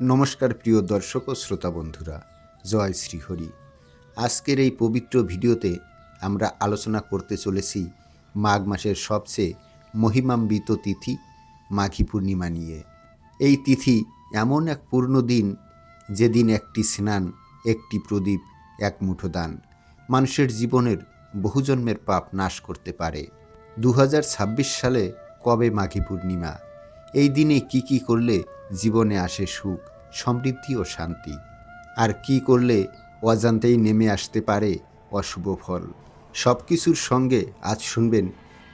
নমস্কার প্রিয় দর্শক ও শ্রোতা বন্ধুরা, জয় শ্রীহরি। আজকের এই পবিত্র ভিডিওতে আমরা আলোচনা করতে চলেছি মাঘ মাসের সবচেয়ে মহিমাম্বিত তিথি, মাঘী পূর্ণিমা নিয়ে। এই তিথি এমন এক পূর্ণ দিন, যেদিন একটি স্নান, একটি প্রদীপ, এক মুঠো দান মানুষের জীবনের বহুজন্মের পাপ নাশ করতে পারে। দু হাজার ছাব্বিশ সালে কবে মাঘী পূর্ণিমা? এই দিনে কি কি করলে জীবনে আসে সুখ, সমৃদ্ধি ও শান্তি? আর কি করলে অজান্তেই নেমে আসতে পারে অশুভ ফল? সব কিছুর সঙ্গে আজ শুনবেন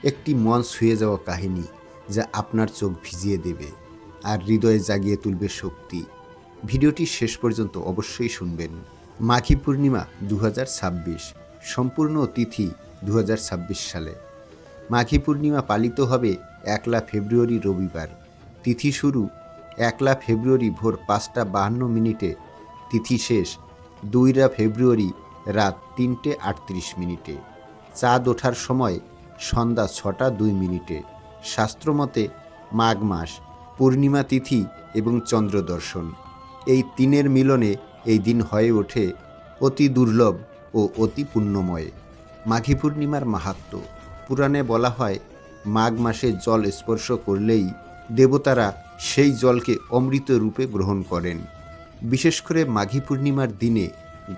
একটি মন ছুঁয়ে যাওয়া কাহিনী যা আপনার চোখ ভিজিয়ে দেবে আর হৃদয়ে জাগিয়ে তুলবে শক্তি। ভিডিওটি শেষ পর্যন্ত অবশ্যই শুনবেন। মাঘী পূর্ণিমা দু হাজার ছাব্বিশ, সম্পূর্ণ তিথি দু হাজার ছাব্বিশ সালে। মাঘী পূর্ণিমা পালিত হবে একলা ফেব্রুয়ারি রবিবার। তিথি শুরু একলা ফেব্রুয়ারি ভোর পাঁচটা বাহান্ন মিনিটে। তিথি শেষ দুইরা ফেব্রুয়ারি রাত তিনটে আটত্রিশ মিনিটে। চাঁদ ওঠার সময় সন্ধ্যা ছটা দুই মিনিটে। শাস্ত্রমতে মাঘ মাস, পূর্ণিমা তিথি এবং চন্দ্র দর্শন এই তিনের মিলনে এই দিন হয়ে ওঠে অতি দুর্লভ ও অতি পুণ্যময়। মাঘী পূর্ণিমার মাহাত্ম্য। পুরাণে বলা হয়, মাঘ মাসে জল স্পর্শ করলেই দেবতারা সেই জলকে অমৃত রূপে গ্রহণ করেন। বিশেষ করে মাঘী পূর্ণিমার দিনে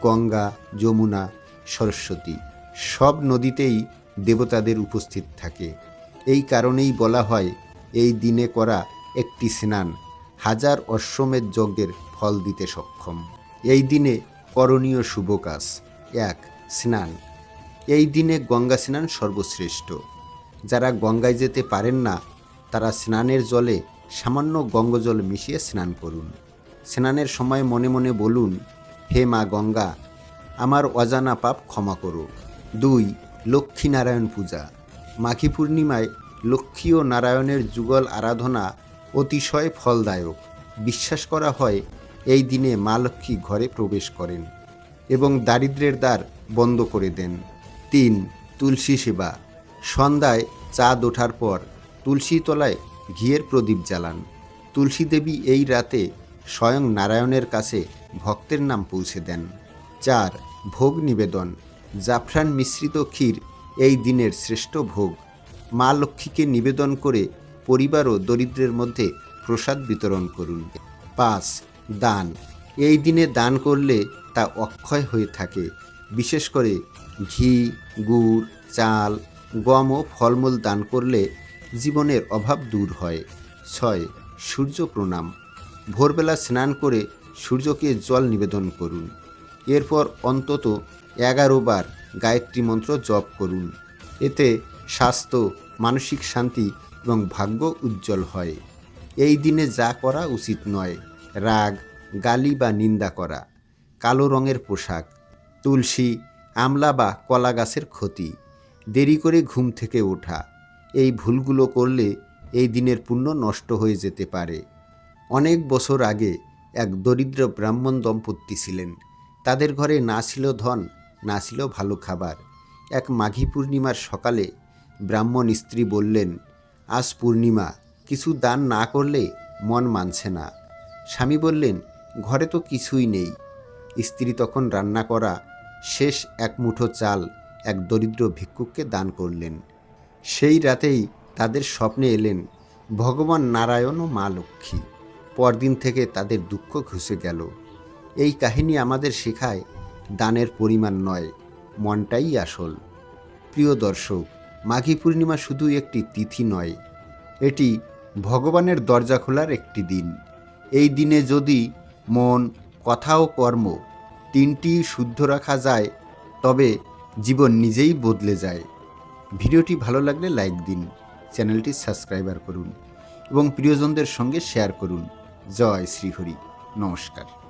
গঙ্গা, যমুনা, সরস্বতী সব নদীতেই দেবতাদের উপস্থিত থাকে। এই কারণেই বলা হয়, এই দিনে করা একটি স্নান হাজার অশ্বমেধ যজ্ঞের ফল দিতে সক্ষম। এই দিনে করণীয় শুভ কাজ। এক, স্নান। এই দিনে গঙ্গা স্নান সর্বশ্রেষ্ঠ। যারা গঙ্গায় যেতে পারেন না তারা স্নানের জলে সামান্য গঙ্গজল মিশিয়ে স্নান করুন। স্নানের সময় মনে মনে বলুন, হে মা গঙ্গা, আমার অজানা পাপ ক্ষমা করো। দুই, লক্ষ্মীনারায়ণ পূজা। মাঘী পূর্ণিমায় লক্ষ্মী ও নারায়ণের যুগল আরাধনা অতিশয় ফলদায়ক। বিশ্বাস করা হয়, এই দিনে মা লক্ষ্মী ঘরে প্রবেশ করেন এবং দারিদ্রের দ্বার বন্ধ করে দেন। তিন, তুলসী সেবা। সন্ধ্যায় চাঁদ ওঠার পর তুলসী তলায় ঘিয়ের প্রদীপ জ্বালান। তুলসী দেবী এই রাতে স্বয়ং নারায়ণের কাছে ভক্তের নাম পৌঁছে দেন। চার, ভোগ নিবেদন। জাফরান মিশ্রিত ক্ষীর এই দিনের শ্রেষ্ঠ ভোগ। মা লক্ষ্মীকে নিবেদন করে পরিবার ও দরিদ্রের মধ্যে প্রসাদ বিতরণ করুন। পাঁচ, দান। এই দিনে দান করলে তা অক্ষয় হয়ে থাকে। বিশেষ করে ঘি, গুড়, চাল, গম ও ফলমূল দান করলে জীবনের অভাব দূর হয়। ছয়, সূর্য প্রণাম। ভোরবেলা স্নান করে সূর্যকে জল নিবেদন করুন। এরপর অন্তত এগারো বার গায়ত্রী মন্ত্র জপ করুন। এতে স্বাস্থ্য, মানসিক শান্তি এবং ভাগ্য উজ্জ্বল হয়। এই দিনে যা করা উচিত নয়, রাগ, গালি বা নিন্দা করা, কালো রঙের পোশাক, তুলসী, আমলা বা কলা গাছের ক্ষতি, দেরি করে ঘুম থেকে ওঠা এই ভুলগুলো করলে এই দিনের পুণ্য নষ্ট হয়ে যেতে পারে। অনেক বছর আগে এক দরিদ্র ব্রাহ্মণ দম্পতি ছিলেন। তাদের ঘরে না ছিল ধন, না ছিল ভালো খাবার। এক মাঘী পূর্ণিমার সকালে ব্রাহ্মণ স্ত্রী বললেন, আজ পূর্ণিমা, কিছু দান না করলে মন মানছে না। স্বামী বললেন, ঘরে তো কিছুই নেই। স্ত্রী তখন রান্না করা শেষ এক মুঠো চাল এক দরিদ্র ভিক্ষুককে দান করলেন। সেই রাতেই তাদের স্বপ্নে এলেন ভগবান নারায়ণ ও মা লক্ষ্মী। পরদিন থেকে তাদের দুঃখ ঘুষে গেল। এই কাহিনী আমাদের শেখায় দানের পরিমাণ নয়, মনটাই আসল। প্রিয় দর্শক, মাঘী পূর্ণিমা শুধু একটি তিথি নয়, এটি ভগবানের দরজা খোলার একটি দিন। এই দিনে যদি মন, কথা ও কর্ম তিনটি শুদ্ধ রাখা যায়, তবে জীবন নিজেই বদলে যায়। ভিডিওটি ভালো লাগলে লাইক দিন, চ্যানেলটি সাবস্ক্রাইবার করুন এবং প্রিয়জনদের সঙ্গে শেয়ার করুন। জয় শ্রীহরি, নমস্কার।